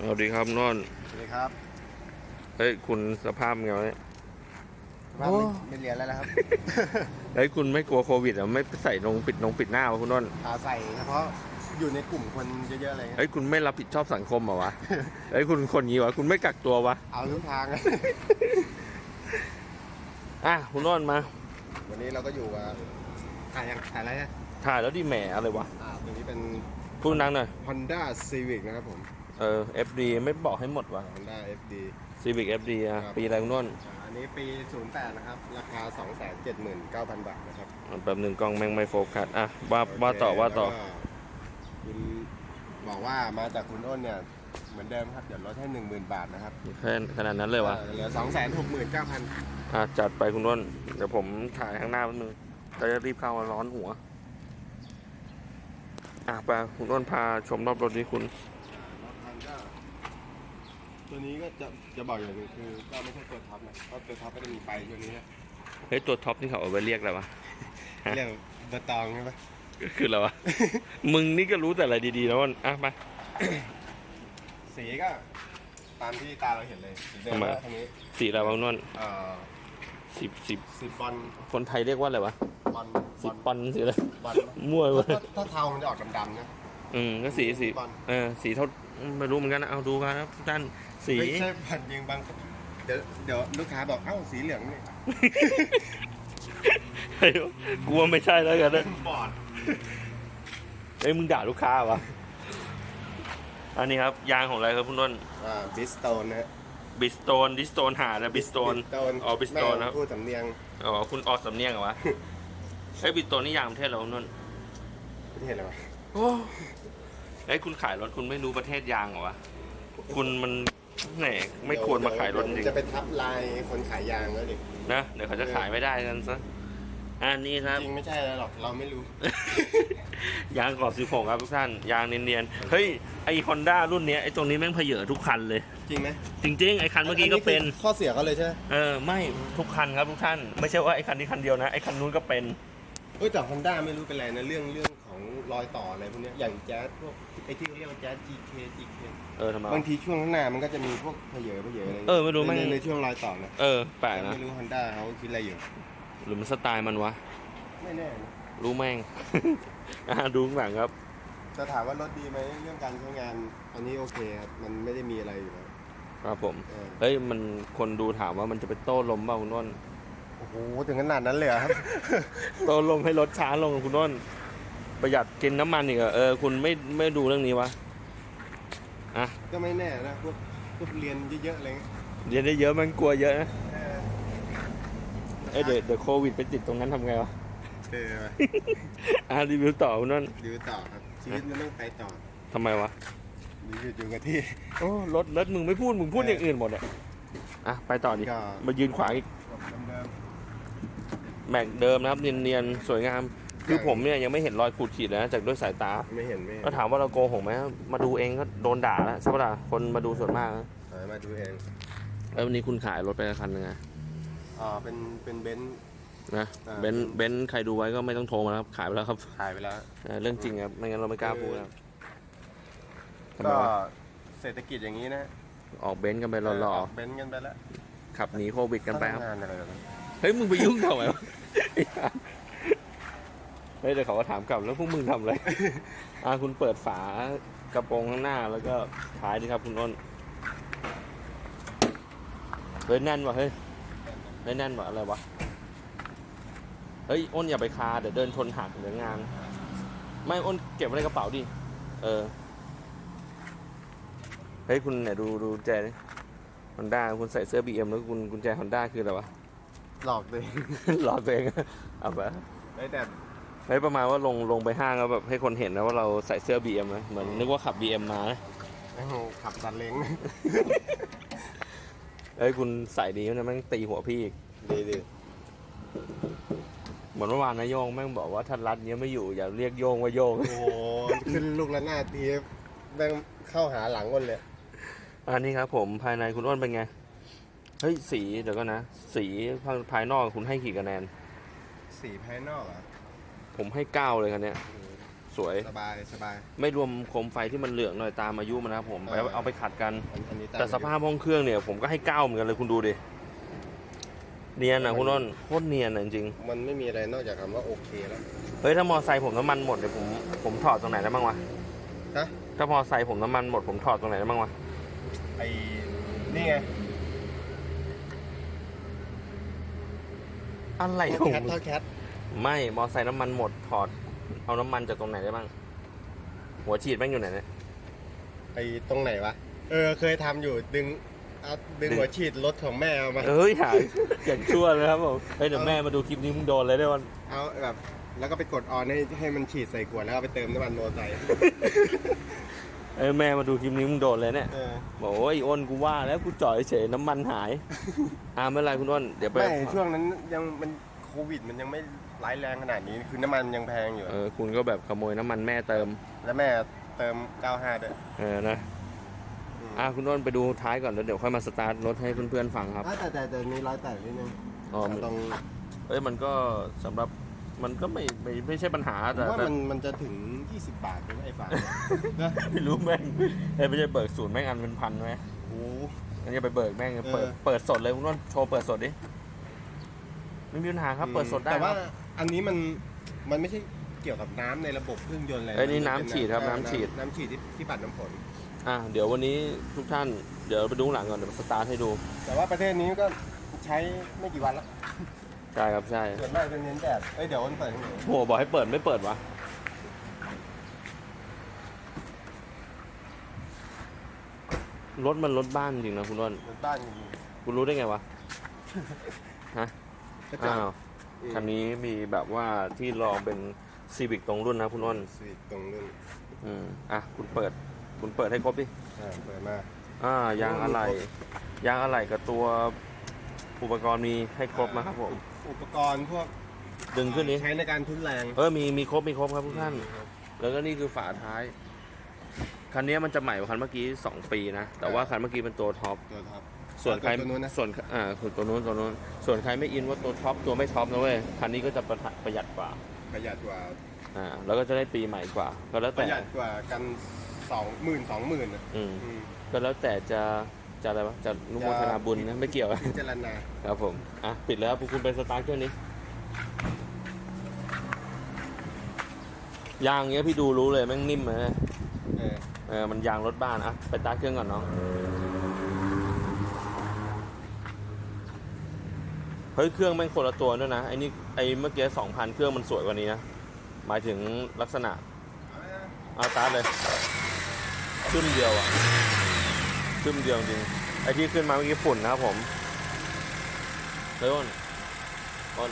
สวัสดีครับนอนสวัสดีครับ เฮ้ยคุณสภาพไงวะเนี่ยว่าโอ้ไม่ไม่เรียนแล้วนะครับ เฮ้ยคุณไม่กลัวโควิดเหรอไม่ใส่นงปิดนงปิดหน้าวะคุณนอนอาใส่เฉพาะอยู่ในกลุ่มคนเยอะๆอะไรเงี้ยเฮ้ยคุณไม่รับผิดชอบสังคมเหรอวะ เฮ้ยคุณคนงี้วะคุณไม่กักตัววะ เอาทุกทางอะคุณนอนมา วันนี้เราก็อยู่กับถ่ายยังถ่ายอะไรฮะถ่ายแล้วดิแหมอะไรวะอ่าตัวนี้เป็นพูดนังหน่อย Honda Civic นะครับผม เออ FD ไม่บอกให้หมดวะ Honda FD Civic FD อะ ครับ ปีอะไรคุณนอนอ่าอันนี้ปี 08 นะครับ ราคา 279,000 บาทนะครับแป๊บหนึ่งกล้องแม่งไม่โฟกัส อะ ว่าว่าต่อว่าต่อ แล้วก็คุณบอกว่ามาจากคุณอ้นเนี่ย เหมือนเดิมครับ เดี๋ยวลดให้ 10,000 บาทนะครับแค่ขนาดนั้นเลยวะเออเหลือ 269,000อะ จัดไปคุณนอนเดี๋ยวผมถ่ายข้างหน้าแป๊บนึงเราจะรีบเข้ามาร้อนหัว อะไปคุณนอนพาชมรอบรถนี้คุณ ตัวนี้ก็จะจะบอกอย่างหนึงคือก็ไม่ใช่ตัวท็อปนะเพราะตัวท็อปก็จะมีไฟตัวนี้นะเฮ้ยตัวท็อปที่เขาเอาไว้เรียกอะไรวะ ฮะ เรียกเบอร์ตองใช่ไหมคืออะไรวะ มึงนี่ก็รู้แต่อะไรดีๆแล้วมันอะไปสีก็ตามที่ตาเราเห็นเลยสีเดิมทำไม นะทีนี้สีอะไรวะนวลเอ่อสิบสิบสีบอลคนไทยเรียกว่าอะไรวะบอลสิบปอนสีอะไรบอลมั่วไปหมดถ้าถ้าเทามันจะออกดำๆนะ อืมก็สีสีบอล เออสีเท่าไม่รู้เหมือนกันนะเอาดูกันครับท่าน สี ไม่ใช่บอลยิงบางเดี๋ยวเดี๋ยวลูกค้าบอกเอ้าสีเหลืองนี่เฮ้ยกลัวไม่ใช่แล้วกันนะบอดเอ้ยมึงด่าลูกค้าวะอันนี้ครับ ยางของอะไรครับคุณนวลอ่าบิสโตนนะฮะบิสโตนดิสโตนหาแล้วบิสโตนอ๋อ Bridgestone แม่ครับพูดสำเนียงอ๋อคุณออกสำเนียงเหรอวะไอ้ยบิสโตนนี่ยางประเทศเราคุณนวลประเทศอะไรวะโอ้ไอ้ยคุณขายรถคุณไม่รู้ประเทศยางเหรอวะคุณมัน แหนไม่ควรมาขายรถจริง จะไปทับลายคนขายยางแล้วดิๆนะ เดี๋ยวเขาจะขายไม่ได้กันซะอันนี้ครับ จริงไม่ใช่แล้วหรอกเราไม่รู้ ยางกรอบ16ครับทุกท่าน ยางเนียนๆ เฮ้ย ไอฮอนด้ารุ่นเนี้ยไอตรงนี้แม่งเพเยอทุกคันเลย จริงไหมจริงๆ ไอคันเมื่อกี้ก็เป็นคือข้อเสียเขาเลยใช่ไหมเออ ไม่ทุกคันครับทุกท่าน ไม่ใช่ว่าไอคันนี้คันเดียวนะ ไอคันนู้นก็เป็นเอ้ยแต่ฮอนด้าไม่รู้เป็นไรนะเรื่องเรื่องของ รอยต่ออะไรพวกเนี้ยอย่างแจ๊สพวกไอ้ที่เขาเรียกว่าแจ๊ส GK GK เออทำไมวะ บางทีช่วงข้างหน้ามันก็จะมีพวกเพเยอเพเยออะไรเออไม่รู้ในแม่ง ในในช่วงรอยต่อนะเออแปลกนะ ไม่รู้ฮอนด้าเขาคิดอะไรอยู่หรือมันสไตล์มันวะ ไม่แน่นะรู้แม่ง อะดูข้างหลังครับจะถามว่ารถดีไหมเรื่องการใช้งานอันนี้โอเคครับมันไม่ได้มีอะไรอยู่แล้วครับผม เออเฮ้ยมันคนดูถามว่ามันจะไปโต้ลมเปล่าคุณน้น โอ้โหถึงขนาดนั้นเลยเหรอครับ โต้ลมให้รถช้าลงคุณน้น ประหยัดกินน้ำมันอีกเหรอเออคุณไม่ไม่ดูเรื่องนี้วะอะก็ไม่แน่นะพวกพวกเรียนเยอะๆอะไรเงี้ยเรียนได้เยอะมันกลัวเยอะนะเออเอ้ยเดี๋ยวเดี๋ยวโควิดไปติดตรงนั้นทำไงวะเอออะรีวิวต่อคุณน้นดูต่อครับชีวิตมันต้องไปต่อทำไมวะมีหยุดอยู่กับที่ โอ้รถรถมึงไม่พูดมึงพูดอย่างอื่นหมดอะอะไปต่อดิก็ มายืนขวางอีก เดิมแม็กเดิมนะครับเนียนๆสวยงาม คือผมเนี่ยยังไม่เห็นรอยขูดขีดเลยนะจากด้วยสายตาๆไม่เห็นไม่เห็นก็ถามว่าเราโกหกไหมมาดูเองก็โดนด่าแล้วใช่ปะล่ะคนมาดูส่วนมากนะเอามาดูเองแล้ววันนี้คุณขายรถไปคันหนึงไงอ่าเป็นเป็นเบนซ์ นะอ่า เบนซ์เบนซ์ใครดูไว้ก็ไม่ต้องโทรมาแล้วครับขายไปแล้วครับขายไปแล้ว เออเรื่องจริงครับไม่งั้นเราไม่กล้าพูดครับทำไมก็วะเศรษฐกิจอย่างนี้นะออกเบนซ์กันไปหล่อออกเบนซ์กันไปแล้วๆขับหนีโควิดกันไปครับ ทำงานอะไรแบบนั้นเฮ้ยมึงไปยุ่งทำไมวะ เฮ้ยเดี๋ยวเขาก็ถามกลับแล้วพวกมึงทำอะไร อ่าคุณเปิดฝากระโปรงข้างหน้าแล้วก็ท้ายดิครับคุณอ้นเฮ้ยแน่นว่ะเฮ้ยเฮ้ยแน่นว่ะอะไรวะ เฮ้ยอ้นอย่าไปคาเดี๋ยวเดินชนหักเดี๋ยวงาน ไม่อ้นเก็บไว้ในกระเป๋าดิ เออ เฮ้ยคุณไหนดูดูกุญแจดิฮอนด้าคุณใส่เสื้อบีเอ็มแล้วคุณกุญแจฮอนด้าคืออะไรวะ หลอกเลยหลอกตัวเองเอาไปเฮ้ยแต่ เฮ้ยประมาณว่าลงลงไปห้างแล้วแบบให้คนเห็นนะว่าเราใส่เสื้อ BM นะเหมือนนึกว่าขับ BM มานะโอ้โหขับสันเล้ง เอ้ยคุณใส่ดีนะแม่งตีหัวพี่อีกดีดีเหมือนเมื่อวานนายโยงแม่งบอกว่าถ้ารัดเนี้ยไม่อยู่อย่าเรียกโยงว่าโยง โอ้โหขึ้นลูกละหน้าดทีแม่งเข้าหาหลังคนเลย อันนี้ครับผมภายในคุณอ้วนเป็นไง เฮ้ยสีเดี๋ยวก็นะ สีภายนอกคุณให้กี่คะแนน สีภายนอกเหรอะ ผมให้เก้าเลยคันเนี้ยสสวย สบายสบาย ไม่รวมโคมไฟที่มันเหลืองหน่อยตามอายุมันนะครับผมไปเออ เอาไปขัดกัน อันอันนี้มแต่สภาพห้องเครื่องเนี่ย ผมก็ให้เก้าเหมือนกันเลยคุณดูดิ เนียนนะคุณอ้นโคตรเนียนนะจริงมันไม่มีอะไรนอกจากคำว่าโอเคแล้ว ๆเฮ้ยถ้ามอไซค์ผมน้ำมันหมดเดี๋ยวผมผมถอดตรงไหนได้บ้างวะฮะ ถ้ามอไซค์ผมน้ำมันหมดผมถอดตรงไหนได้บ้างวะ ไอ้นี่ไงอะไรท่ขอองแคทท่อแคท ไม่ มอไซค์น้ำมันหมด ถอด เอาน้ำมันจากตรงไหนได้บ้าง หัวฉีดแม่งอยู่ไหนเนี่ยไอ้ตรงไหนวะ เออ เคยทำอยู่ดึงเอาดึงดึง หัวฉีดรถของแม่เอามา เอ้ยหาย อย่างชั่วเลยครับผมเฮ้ยเดี๋ยวแม่มาดูคลิปนี้มึงโดนเลยได้วัน เอาแบบแล้วก็ไปกดออนให้ให้มันฉีดใส่ขวดแล้วก็ไปเติมน้ำมันโมอไซค์เอ้ยแม่มาดูคลิปนี้มึงโดนเลยเนี่ย เออบอกว่าไอ้อ้นกูว่าแล้วกูจ่อยเฉยน้ำมันหาย อ่าไม่เป็นไรคุณอ้น เดี๋ยวไป ไม่ช่วงนั้นยังมันโควิดมันยังไม่ ร้ายแรงขนาดนี้คือน้ำมันยังแพงอยู่ เออคุณก็แบบขโมยน้ำมันแม่เติม แล้วแม่เติม 95 ด้วย เออนะอืม อะคุณอ้นไปดูท้ายก่อนแล้วเดี๋ยวค่อยมาสตาร์ทรถให้เพื่อนๆฟังครับ อะแต่แต่แต่มีรอยแตกนิดนึงอ๋อมันตรงเอ้ยมันก็สำหรับมันก็ไม่ไม่ไม่ใช่ปัญหาผมแต่ว่าแต่ มันมันจะถึง 20 บาทไหมไอ้ฝานะไม่รู้แม่งเอ้ยไม่ใช่เบิกศูนย์แม่งอันเป็นพันไหมโอ้โหงั้นจะไปเบิกแม่งเปิดเออ เปิดสดเลยคุณอ้นโชว์เปิดสดดิไม่มีปัญหาครับเปิดสดได้แต่คว่ารับ อันนี้มันมันไม่ใช่เกี่ยวกับน้ำในระบบเครื่องยนต์อะไรเอ้ยนี่มัน้ำเป็ฉีดครับเออน้ำฉีด น้ำฉีดที่ที่ปัดน้ำฝน อะเดี๋ยววันนี้ทุกท่านเดี๋ยวไปดูข้างหลังก่อนเดี๋ยวสตาร์ทให้ดูแต่ว่าประเทศนี้ก็ใช้ไม่กี่วันแล้วใช่ครับใช่ส่วนมากจะเน้นแดดเอ้ยเดี๋ยวมันเปิดให้หนูโหบอกให้เปิดไม่เปิดวะรถมันรถบ้านจริงนะคุณอ้นรถบ้านจริงคุณรู้ได้ไงวะ ฮะๆกระจอ้ากวอืม คันนี้มีแบบว่าที่ลองเป็นซีวิกตรงรุ่นนะคุณอ้นสวิตช์ตรงนู้นอืมอะคุณเปิด คุณเปิดให้ครบดิอ่าเปิดมา อ่ายางอะไหล่ครยางอะไหล่กับตัวอุปกรณ์มีให้ครบนะครับผมอุปกรณ์พวกดึงขึ้นนี้ ใช้ในการทุนแรงเออมีมีครบมีครบครับทุกท่าน แล้วก็นี่คือฝาท้าย คันนี้มันจะใหม่กว่าคันเมื่อกี้ 2 ปีนะ แต่ว่าคันเมื่อกี้เป็นตัวท็อปตัวท็อป ส่วนใครตัวนู้นนะ ส่วนอ่าคือตัวนู้นตัวนู้น ส่วนใครไม่อินว่าตัวท็อปตัวไม่ท็อปนะเว้ยคันนี้ก็จะประหยัดประหยัดกว่าประหยัดกว่าอ่าแล้วก็จะได้ปีใหม่กว่า ก็แล้วปแต่ ระหยัดกว่ากันสองหมื่นสองหมื่นอะอืมอืม ก็แล้วแต่จะจะอะไรวะจะอนุโมทนาบุญนะไม่เกี่ยว พิจารณาครับผม อะ ปิดแล้วพวกคุณไปสตาร์ทเครื่องนี้ ยางเงี้ยพี่ดูรู้เลยแม่งนิ่มเลยนะเออเออมันยางรถบ้าน อะ ไปสตาร์ทเครื่องก่อนน้อง เฮ้ยเครื่องแม่งคนละตัวด้วยนะไอ้นี่ไอ้เมื่อกี้สองพันเครื่องมันสวยกว่านี้นะหมายถึงลักษณะเอาสตาร์ทเลยขึ้นเดียวอะขึ้นเดียวจริงไอ้ที่ขึ้นมาเมื่อกี้ฝุ่นนะครับผมเฮ้ยอ้นอ้น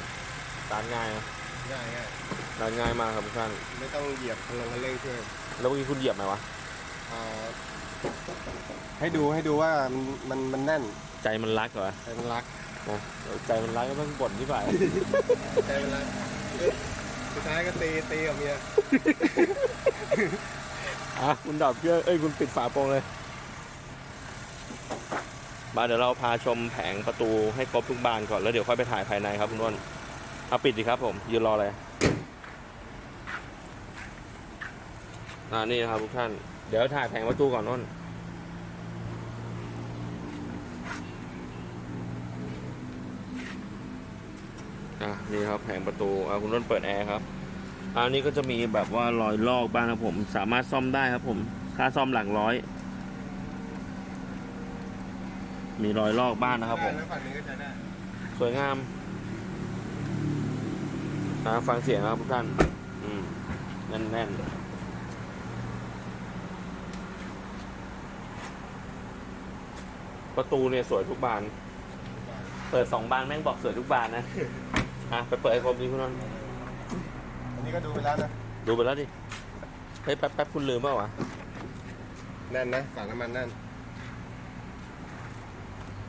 สตาร์ทง่ายนะง่ายง่ายสตาร์ทง่ายมากครับทุกท่านไม่ต้องเหยียบพลังคันเร่งช่วยแล้วเมื่อกี้คุณเหยียบไหมวะอ่าให้ดูให้ดูว่ามันมันมันแน่นใจมันรักเหรอใจมันรัก นะใจมันรักก็ต้องบ่นที่ฝ่ายใจมันรักเอ้ยสุดท้ายก็ตีตีกับเมียอะคุณดับเครื่องเอ้ยคุณปิดฝาโปรงเลยมาเดี๋ยวเราพาชมแผงประตูให้ครบทุกบานก่อนแล้วเดี๋ยวค่อยไปถ่ายภายในครับคุณอ้นเอาปิดดิครับผม ยืนรอเลยอ่านี่นะครับทุกท่าน เดี๋ยวถ่ายแผงประตูก่อนอ้นอะนี่ครับ แผงประตูอะคุณอ้นเปิดแอร์ครับอันนี้ก็จะมีแบบว่ารอยลอกบ้างครับผม สามารถซ่อมได้ครับผม ค่าซ่อมหลักร้อย มีรอยลอกบ้านนะครับผม แล้วฝั่งนี้ก็ใช้ได้สวยงามนะฟังเสียงนะครับทุกท่าน อืม แน่นแน่นประตูเนี่ยสวยทุกบาน เปิดสองบานแม่งบอกสวยทุกบานนะ อะไปเปิดให้ครบดีคุณนนท์อันนี้ก็ดูไปแล้วนะดูไปแล้วดิเฮ้ยแป๊บแป๊บคุณลืมเปล่าวะแน่นนะฝาน้ำมันแน่น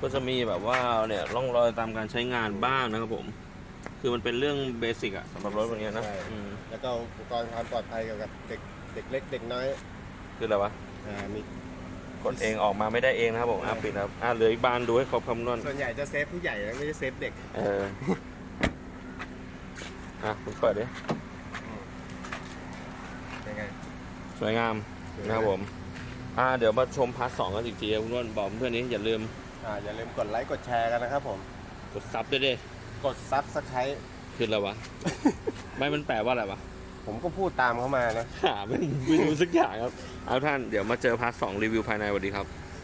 ก็จะมีแบบว่าเนี่ยร่องรอยตามการใช้งานบ้างนะครับผม คือมันเป็นเรื่องเบสิกอะสำหรับรถวันนี้นะใช่อืมแล้วก็อุปกรณ์ความปลอดภัยเกี่ยวกับเด็กเด็กเล็กเด็กน้อยคืออะไรวะอ่ามีกดเองออกมาไม่ได้เองนะครับผมอะปิดครับอะเหลืออีกบานดูให้ครบคำนวณส่วนใหญ่จะเซฟผู้ใหญ่นะไม่ใช่เซฟเด็ก เออ อะคุณเปิดดิ เป็นไงไง สวยงามนะครับผม อ่า เดี๋ยวมาชมพาร์ทสองกันอีกทีคุณนุ่นบอกเพื่อนนี้อย่าลืม อ่า อย่าลืมกดไลค์ กดแชร์กันนะครับผม กดซับด้วยดิกดซับสไครต์คืออะไรวะ ไม่มันแปลว่าอะไรวะ ผมก็พูดตามเขามานะ หาไม่ไม่รู้สักอย่างครับ เอาท่าน เดี๋ยวมาเจอพาร์ทสองรีวิวภายในสวัสดีครับ